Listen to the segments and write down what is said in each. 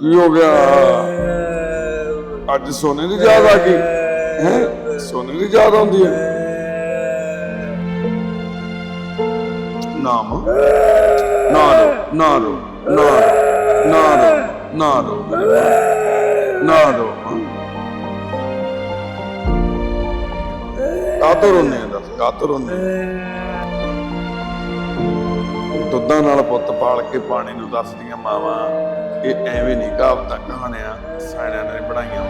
ਕੀ ਹੋ ਗਿਆ? ਅੱਜ ਸੋਨੇ ਦੀ ਯਾਦ ਆ ਗਈ। ਹੈ? ਸੋਨੇ ਦੀ ਯਾਦ ਆਉਂਦੀ ਹੈ। ਨਾਮ? ਨਾ ਰੋ ਨਾ ਰੋ ਨਾ ਨਾ ਰੋ ਨਾ ਮਾਂ। ਨਾ ਰੋ ਕਾਤੋਂ ਰੋਨੇ ਆ? ਦੱਸ ਕਾਤੋਂ ਰੋਨੇ ਦੁੱਧਾਂ ਨਾਲ ਪੁੱਤ ਪਾਲ ਕੇ ਪਾਣੀ ਨੂੰ ਦੱਸਦੀਆਂ ਮਾਵਾਂ। ਇਹ ਐਵੇਂ ਨਹੀਂ ਕਹਾਵਤਾਂ ਕਹਾਣੀਆਂ ਸਾਇਣਿਆਂ ਨੇ ਬਣਾਈਆਂ।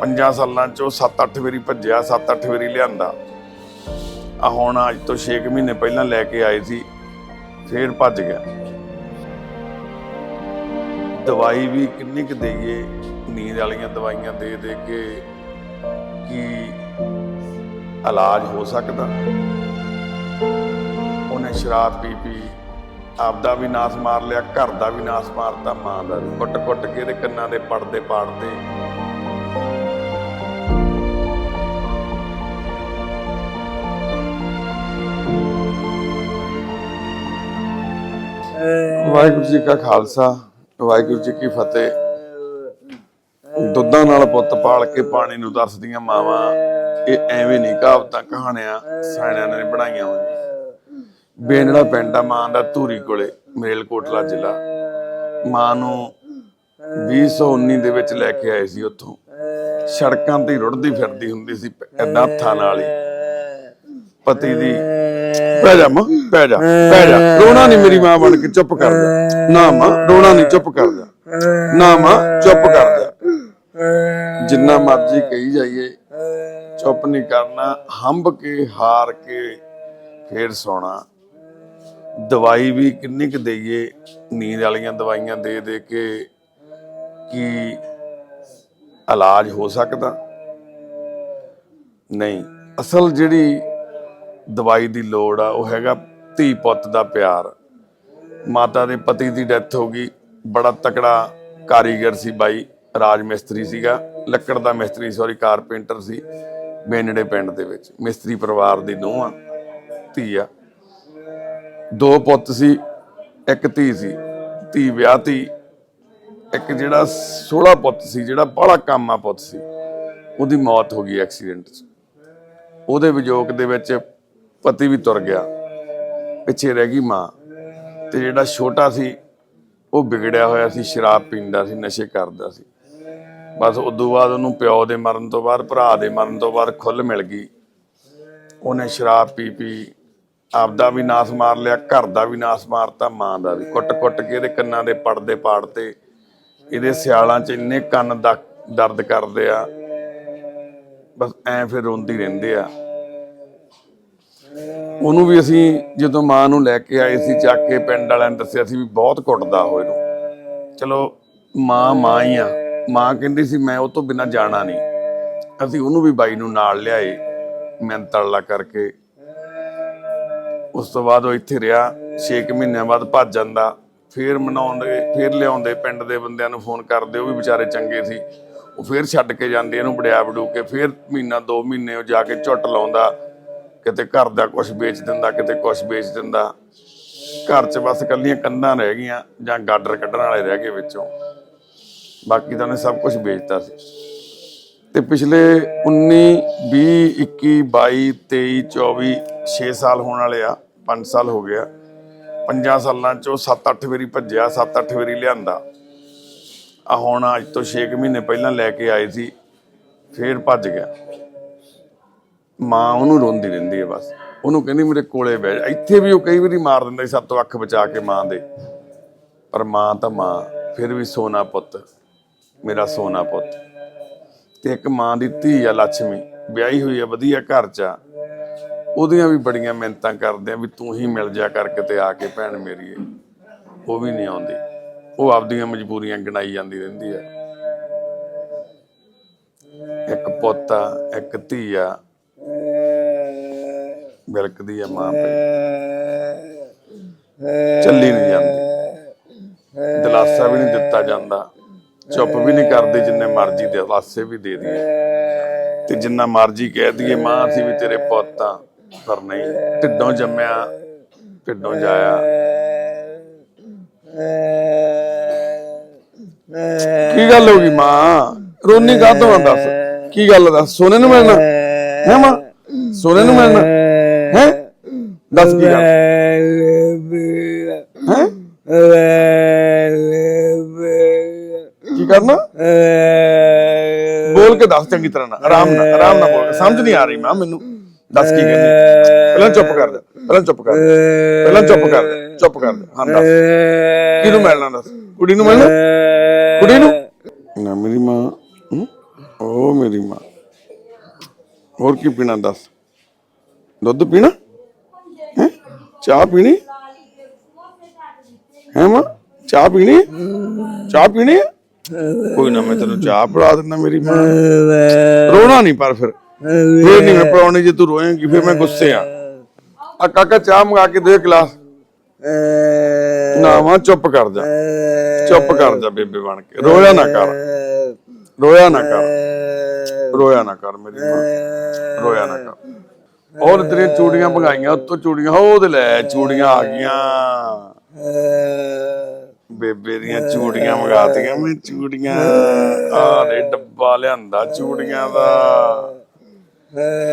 ਪੰਜਾਂ ਸਾਲਾਂ ਚੋਂ 7-8 ਵਾਰੀ ਭੱਜਿਆ 7-8 ਵਾਰੀ ਲਿਆਂਦਾ। ਆ ਹੁਣ ਅੱਜ ਤੋਂ 6 ਮਹੀਨੇ ਪਹਿਲਾਂ ਲੈ ਕੇ ਆਏ ਸੀ, ਫੇਰ ਭੱਜ ਗਿਆ। ਦਵਾਈ ਵੀ ਕਿੰਨੀ ਕੁ ਦੇਈਏ, ਨੀਂਦ ਵਾਲੀਆਂ ਦਵਾਈਆਂ ਦੇ ਦੇ ਕੇ ਕੀ ਇਲਾਜ ਹੋ ਸਕਦਾ? ਉਹਨੇ ਸ਼ਰਾਬ ਪੀ ਪੀ ਆਪਦਾ ਵੀ ਨਾਸ ਮਾਰ ਲਿਆ, ਘਰ ਦਾ ਵੀ ਨਾਸ ਮਾਰਤਾ ਮਾਂ ਦਾ ਕੁੱਟ ਕੁੱਟ ਕੇ ਇਹਦੇ ਕੰਨਾਂ ਦੇ ਪੜਦੇ ਪਾੜਦੇ ਵਾਹਿਗੁਰੂ ਜੀ ਕਾ ਖਾਲਸਾ, ਵਾਹਿਗੁਰੂ ਜੀ ਕੀ ਫਤਿਹ। ਦੁੱਧਾਂ ਨਾਲ ਪੁੱਤ ਪਾਲ ਕੇ ਪਾਣੀ ਨੂੰ ਦੱਸਦੀਆਂ ਮਾਵਾਂ, ਇਹ ਐਵੇਂ ਨਹੀਂ ਕਹਾਵਤਾਂ ਕਹਾਣੀਆਂ ਸਾਇਣਿਆਂ ਨੇ ਬਣਾਈਆਂ ਹੋਈਆਂ। ਬੇਨੜਾ ਪਿੰਡ ਆ, ਮਾਂ ਦਾ ਧੂਰੀ ਕੋਲੇ ਮੇਲਕੋਟਲਾ ਜ਼ਿਲ੍ਹਾ। ਮਾਂ ਨੂੰ 2019 ਦੇ ਵਿੱਚ ਲੈ ਕੇ ਆਏ ਸੀ ਉੱਥੋਂ। ਸੜਕਾਂ ਤੇ ਰੁੜਦੀ ਫਿਰਦੀ ਹੁੰਦੀ ਸੀ ਐਦਾਂ ਹੱਥਾਂ ਨਾਲ ਹੀ। ਪਤੀ ਦੀ, ਪੈ ਜਾ ਮਾਂ, ਪੈ ਜਾ ਪੈ ਜਾ। ਰੋਣਾ ਨਹੀਂ ਮੇਰੀ ਮਾਂ ਬਣ ਕੇ ਚੁੱਪ ਕਰ ਜਾ। ਨਾ ਮਾਂ, ਰੋਣਾ ਨਹੀਂ ਚੁੱਪ ਕਰ ਜਾ। ਨਾ ਮਾਂ, ਚੁੱਪ ਕਰ ਜਾ। ਜਿੰਨਾ ਮਰਜ਼ੀ ਕਹੀ ਜਾਈਏ, ਚੁੱਪ ਨਹੀਂ ਕਰਨਾ ਹੰਬ ਕੇ, ਹਾਰ ਕੇ, ਫੇਰ ਸੌਣਾ। ਦਵਾਈ ਵੀ ਕਿੰਨੀ ਕੁ ਦੇਈਏ? ਨੀਂਦ ਵਾਲੀਆਂ ਦਵਾਈਆਂ ਦੇ ਦੇ ਕੇ ਕੀ ਇਲਾਜ ਹੋ ਸਕਦਾ? ਨਹੀਂ, ਅਸਲ ਜਿਹੜੀ ਦਵਾਈ ਦੀ ਲੋੜ ਆ, ਉਹ ਹੈਗਾ ਧੀ ਪੁੱਤ ਦਾ ਪਿਆਰ। ਮਾਤਾ ਦੇ ਪਤੀ ਦੀ ਡੈਥ ਹੋ ਗਈ, ਬੜਾ ਤਕੜਾ ਕਾਰੀਗਰ ਸੀ ਬਾਈ, ਰਾਜ ਮਿਸਤਰੀ ਸੀਗਾ, ਲੱਕੜ ਦਾ ਮਿਸਤਰੀ ਸੌਰੀ ਕਾਰਪੈਂਟਰ ਸੀ, ਬੇਨੜੇ ਪਿੰਡ ਦੇ ਵਿੱਚ, ਮਿਸਤਰੀ ਪਰਿਵਾਰ ਦੀ ਨੂੰਹ ਆ, ਧੀ ਆ। ਦੋ ਪੁੱਤ ਸੀ, ਇੱਕ ਧੀ ਸੀ। ਧੀ ਵਿਆਹਤੀ ਇੱਕ ਜਿਹੜਾ 16 ਪੁੱਤ ਸੀ, ਜਿਹੜਾ ਬੜਾ ਕਾਮਾ ਪੁੱਤ ਸੀ, ਉਹਦੀ ਮੌਤ ਹੋ ਗਈ ਐਕਸੀਡੈਂਟ 'ਚ। ਉਹਦੇ ਵਿਜੋਗ ਦੇ ਵਿੱਚ ਪਤੀ ਵੀ ਤੁਰ ਗਿਆ, ਪਿੱਛੇ ਰਹਿ ਗਈ ਮਾਂ ਤੇ ਜਿਹੜਾ ਛੋਟਾ ਸੀ, ਉਹ ਵਿਗੜਿਆ ਹੋਇਆ ਸੀ, ਸ਼ਰਾਬ ਪੀਂਦਾ ਸੀ, ਨਸ਼ੇ ਕਰਦਾ ਸੀ। ਬਸ ਉਦੋਂ ਬਾਅਦ ਉਹਨੂੰ ਪਿਓ ਦੇ ਮਰਨ ਤੋਂ ਬਾਅਦ, ਭਰਾ ਦੇ ਮਰਨ ਤੋਂ ਬਾਅਦ ਖੁੱਲ ਮਿਲ ਗਈ। ਉਹਨੇ ਸ਼ਰਾਬ ਪੀ ਪੀ ਆਪਦਾ ਵੀ ਨਾਸ ਮਾਰ ਲਿਆ, ਘਰ ਦਾ ਵੀ ਨਾਸ ਮਾਰਤਾ, ਮਾਂ ਦਾ ਵੀ। ਕੁੱਟ-ਕੁੱਟ ਕੇ ਇਹਦੇ ਕੰਨਾਂ ਦੇ ਪੜਦੇ ਪਾੜਤੇ। ਇਹਦੇ ਸਿਆਲਾਂ 'ਚ ਇੰਨੇ ਕੰਨ ਦਰਦ ਕਰਦੇ ਆ। ਬਸ ਐ ਫਿਰ ਰੋਂਦੀ ਰਹਿੰਦੇ ਆ। ਉਹਨੂੰ ਵੀ ਅਸੀਂ ਜਦੋਂ ਮਾਂ ਨੂੰ ਲੈ ਕੇ ਆਏ ਸੀ, ਚੱਕ ਕੇ ਪਿੰਡ ਵਾਲਿਆਂ ਨੇ ਦੱਸਿਆ ਸੀ ਵੀ ਬਹੁਤ ਕੁੱਟਦਾ ਉਹ ਇਹਨੂੰ। ਚਲੋ, ਮਾਂ ਮਾਂ ਹੀ ਆ। ਮਾਂ ਕਹਿੰਦੀ ਸੀ, ਮੈਂ ਉਹ ਤੋਂ ਬਿਨਾ ਜਾਣਾ ਨਹੀਂ। ਅਸੀਂ ਉਹਨੂੰ ਵੀ ਬਾਈ ਨੂੰ ਨਾਲ ਲਿਆਏ ਮਿਹਨਤ ਤਰਲਾ ਕਰਕੇ। ਉਸ ਤੋਂ ਬਾਅਦ ਉਹ ਇੱਥੇ ਰਿਹਾ 6 ਮਹੀਨਿਆਂ ਬਾਅਦ ਭੱਜ ਜਾਂਦਾ। ਫੇਰ ਮਨਾਉਂਦੇ, ਫੇਰ ਲਿਆਉਂਦੇ ਪਿੰਡ ਦੇ ਬੰਦਿਆਂ ਨੂੰ ਫੋਨ ਕਰਦੇ, ਉਹ ਵੀ ਵਿਚਾਰੇ ਚੰਗੇ ਸੀ। ਉਹ ਫੇਰ ਛੱਡ ਕੇ ਜਾਂਦੇ, ਇਹਨੂੰ ਬੜਿਆ ਬੜੂ ਕੇ, ਫੇਰ ਮਹੀਨਾ 2 ਮਹੀਨੇ ਉਹ ਜਾ ਕੇ ਝੁੱਟ ਲਾਉਂਦਾ। ਕਿਤੇ ਘਰ ਦਾ ਕੁਝ ਵੇਚ ਦਿੰਦਾ, ਕਿਤੇ ਕੁਝ ਵੇਚ ਦਿੰਦਾ। ਘਰ 'ਚ ਬਸ ਕੱਲੀਆਂ ਕੰਧਾਂ ਰਹਿ ਗਈਆਂ, ਜਾਂ ਗਾਡਰ ਕੱਢਣ ਵਾਲੇ ਰਹਿ ਗਏ ਵਿੱਚੋਂ। ਬਾਕੀ ਤਾਂ ਉਹਨੇ ਸਭ ਕੁਝ ਵੇਚਤਾ ਸੀ। ਤੇ ਪਿਛਲੇ 19 20 21 22 23 24 6 ਸਾਲ ਹੋਣ ਵਾਲੇ ਆ। 5 ਸਾਲ ਹੋ ਗਿਆ। ਪੰਜਾਂ ਸਾਲਾਂ ਚੋਂ 7-8 ਵਾਰੀ ਭੱਜਿਆ 7-8 ਵਾਰੀ ਲਿਆਂਦਾ। ਆ ਹੁਣ ਅੱਜ ਤੋਂ 6 ਮਹੀਨੇ ਪਹਿਲਾਂ ਲੈ ਕੇ ਆਏ ਸੀ, ਫੇਰ ਭੱਜ ਗਿਆ। ਮਾਂ ਉਹਨੂੰ ਰੋਂਦੀ ਰਹਿੰਦੀ ਹੈ ਬਸ। ਉਹਨੂੰ ਕਹਿੰਦੀ ਮੇਰੇ ਕੋਲੇ ਬਹਿ ਜਾ। ਇੱਥੇ ਵੀ ਉਹ ਕਈ ਵਾਰੀ ਮਾਰ ਦਿੰਦਾ ਸੀ, ਸੱਤੋਂ ਅੱਖ ਬਚਾ ਕੇ ਮਾਂ ਦੇ। ਪਰ ਮਾਂ ਤਾਂ ਮਾਂ, ਫਿਰ ਵੀ ਸੋਨਾ ਪੁੱਤ, ਮੇਰਾ ਸੋਨਾ ਪੁੱਤ। ਤੇ ਇੱਕ ਮਾਂ ਦੀ ਧੀ ਆ ਲక్ష్ਮੀ ਵਿਆਹੀ ਹੋਈ ਆ, ਵਧੀਆ ਘਰ 'ਚ ਆ। ਉਹਦੀਆਂ ਵੀ ਬੜੀਆਂ ਮਿਹਨਤਾਂ ਕਰਦੇ ਆ ਵੀ ਤੂੰ ਹੀ ਮਿਲ ਜਾ ਕਰਕੇ ਤੇ ਆ ਕੇ ਭੈਣ ਮੇਰੀ ਉਹ ਵੀ ਨਹੀਂ ਆਉਂਦੀ। ਉਹ ਆਪਦੀਆਂ ਮਜਬੂਰੀਆਂ ਗਿਣਾਈ ਜਾਂਦੀ ਰਹਿੰਦੀ ਆ। ਇੱਕ ਪੁੱਤ ਆ, ਇੱਕ ਧੀ ਆ। ਬਿਲਕਦੀ ਆ ਮਾਂ ਪਈ ਚੱਲੀ ਨਹੀਂ ਜਾਂਦੀ। ਦਿਲਾਸਾ ਵੀ ਨਹੀਂ ਦਿੱਤਾ ਜਾਂਦਾ। ਚੁੱਪ ਵੀ ਨਹੀਂ ਕਰਦੇ ਜਿੰਨੇ ਮਰਜ਼ੀ ਦਿਲਾਸੇ ਵੀ ਦੇ ਦਈਏ। ਤੇ ਜਿੰਨਾ ਮਰਜ਼ੀ ਕਹਿ ਦਈਏ, ਮਾਂ ਅਸੀਂ ਵੀ ਤੇਰੇ ਪੁੱਤ ਆ। ਪਰ ਨਹੀਂ ਢਿੱਡੋਂ ਜੰਮਿਆ ਢਿੱਡੋਂ ਜਾਇਆ। ਕੀ ਗੱਲ ਹੋ ਗਈ ਮਾਂ? ਰੋਨੀ ਕਾਹਤੋਂ ਆ, ਦੱਸ। ਕੀ ਗੱਲ ਦੱਸ। ਸੋਨੇ ਨੂੰ ਮਿਲਣਾ। ਹੈ ਮਾਂ? ਸੋਨੇ ਨੂੰ ਮਿਲਣਾ। ਹੈ? ਦੱਸ ਕੀ ਗੱਲ? ਹੈ? ਕੀ ਕਰਨਾ? ਬੋਲ ਕੇ ਦੱਸ ਚੰਗੀ ਤਰ੍ਹਾਂ ਨਾਲ। ਆਰਾਮ ਨਾਲ ਆਰਾਮ ਨਾਲ ਬੋਲ ਸਮਝ ਨਹੀਂ ਆ ਰਹੀ ਮਾਂ ਮੈਨੂੰ। ਦੱਸ ਕੀ ਕਹਿੰਦੀ ਪਹਿਲਾਂ ਚੁੱਪ ਕਰ ਜਾ ਪਹਿਲਾਂ ਚੁੱਪ ਕਰ ਜਾ ਪਹਿਲਾਂ ਚੁੱਪ ਕਰ ਜਾ ਚੁੱਪ ਕਰ ਜਾ ਹਾਂ ਦੱਸ ਕਿਹਨੂੰ ਮਿਲਣਾ ਦੱਸ ਕੁੜੀ ਨੂੰ ਮਿਲਣਾ ਕੁੜੀ ਨੂੰ ਨਾ ਮੇਰੀ ਮਾਂ ਹਮ? ਉਹ ਮੇਰੀ ਮਾਂ ਹੋਰ ਕੀ ਪੀਣਾ ਦੱਸ ਦੁੱਧ ਪੀਣਾ ਹੈ ਚਾਹ ਪੀਣੀ ਹੈ ਮਾਂ ਚਾਹ ਪੀਣੀ ਹੈ? ਚਾਹ ਪੀਣੀ ਹੈ? ਕੋਈ ਨਾ ਮੈਂ ਤੈਨੂੰ ਚਾਹ ਪਿਲਾ ਦਿੰਦਾ ਮੇਰੀ ਮਾਂ ਰੋਣਾ ਨਹੀਂ ਪਰ ਫਿਰ ਫੇਰ ਨਹੀਂ ਮੈਂ ਪਿਲਾਉਣੀ ਜੇ ਤੂੰ ਰੋਏਂਗੀ ਫਿਰ ਮੈਂ ਗੁੱਸੇ ਆ। ਆ ਕਾਕਾ ਚਾਹ ਮੰਗਾ ਕੇ ਦੇ ਗਲਾਸ। ਨਾ ਮਾਂ ਚੁੱਪ ਕਰ ਜਾ। ਚੁੱਪ ਕਰ ਜਾ ਬੇਬੇ ਬਣ ਕੇ। ਰੋਇਆ ਨਾ ਕਰ। ਰੋਇਆ ਨਾ ਕਰ। ਰੋਇਆ ਨਾ ਕਰ ਮੇਰੀ ਮਾਂ। ਰੋਇਆ ਨਾ ਕਰ। ਔਰ ਤੇਰੀਆਂ ਚੂੜੀਆਂ ਭਗਾਈਆਂ ਉੱਤੋਂ ਚੂੜੀਆਂ। ਹੋ ਉਹਦੇ ਲੈ ਚੂੜੀਆਂ ਆ ਗਈਆਂ। ਬੇਬੇ ਦੀਆਂ ਚੂੜੀਆਂ ਮੰਗਾਤੀਆਂ ਮੈਂ ਚੂੜੀਆਂ। ਆ ਦੇ ਡੱਬਾ ਲਿਆਂਦਾ ਚੂੜੀਆਂ ਦਾ।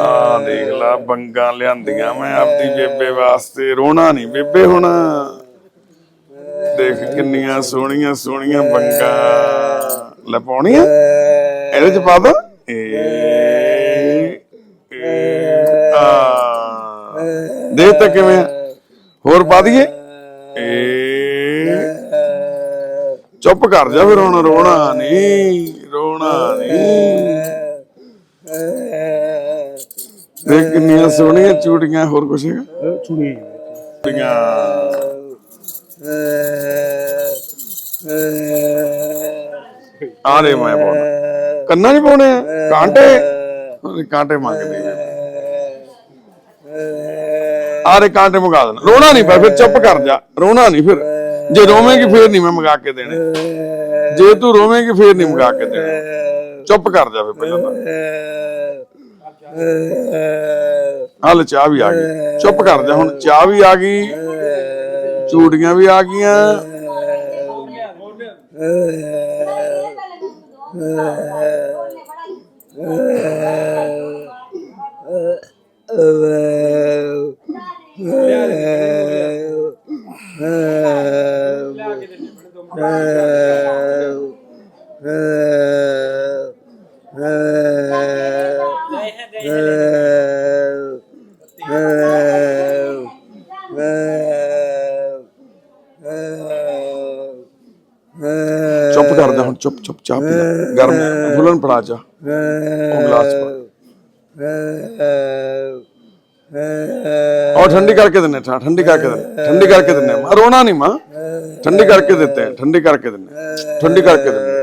ਆ ਦੇਖ ਲਾ, ਬੰਗਾ ਲਿਆਂਦੀਆਂ ਮੈਂ ਆਪਦੀ ਬੇਬੇ ਵਾਸਤੇ, ਰੋਣਾ ਨਹੀਂ ਬੇਬੇ ਹੁਣ। ਦੇਖ ਕਿੰਨੀਆਂ ਸੋਹਣੀਆਂ ਸੋਹਣੀਆਂ ਬੰਗਾ ਲੈ ਪਾਉਣੀਆਂ। ਇਹਦੇ ਚ ਪਾ ਦੋ। ਏ ਆ। ਦੇਖ ਤਾਂ ਕਿਵੇਂ ਆ? ਹੋਰ ਪਾ ਦਈਏ। ਚੁੱਪ ਕਰ ਜਾ ਫਿਰ ਹੁਣ, ਰੋਣਾ ਨਹੀਂ ਰੋਣਾ ਨਹੀਂ ਦੇਖ ਕਿੰਨੀਆਂ ਸੋਹਣੀਆਂ ਚੂੜੀਆਂ ਹੋਰ ਕੁਛ ਹੈਗਾ? ਚੂੜੀਆਂ ਆ ਰੇ ਮੈਂ ਪਾਉਣਾ। ਕੰਨਾਂ ਨਹੀਂ ਪਾਉਣੇ ਆ? ਕਾਂਟੇ? ਕਾਂਟੇ ਮੰਗਦੇ ਨੇ ਆ ਰੇ ਕਾਂਟੇ ਮੰਗਾ ਦੇਣਾ। ਰੋਣਾ ਨਹੀਂ ਪਰ ਫਿਰ ਚੁੱਪ ਕਰ ਜਾ। ਰੋਣਾ ਨਹੀਂ ਫਿਰ। ਜੇ ਰੋਵੇਂਗੀ ਫਿਰ ਨਹੀਂ ਮੈਂ ਮੰਗਾ ਕੇ ਦੇਣੇ। ਜੇ ਤੂੰ ਰੋਵੇਂਗੀ ਫਿਰ ਨਹੀਂ ਮੰਗਾ ਕੇ ਦੇਣੇ। ਚੁੱਪ ਕਰ ਜਾ ਫਿਰ ਪਹਿਲਾਂ ਤਾਂ। ਹਾਲ ਚਾਹ ਵੀ ਆ ਗਈ। ਚੁੱਪ ਕਰ ਜਾ ਹੁਣ, ਚਾਹ ਵੀ ਆ ਗਈ, ਚੂੜੀਆਂ ਵੀ ਆ ਗਈਆਂ। ਚੁੱਪ चुप चुप चाह पिला गर्म घुलन पड़ा जा गिलास और ठंडी करके देने ठंडी करके देने ठंडी करके देने रोना नहीं माँ ठंडी करके देते हैं ठंडी करके देने ठंडी करके देने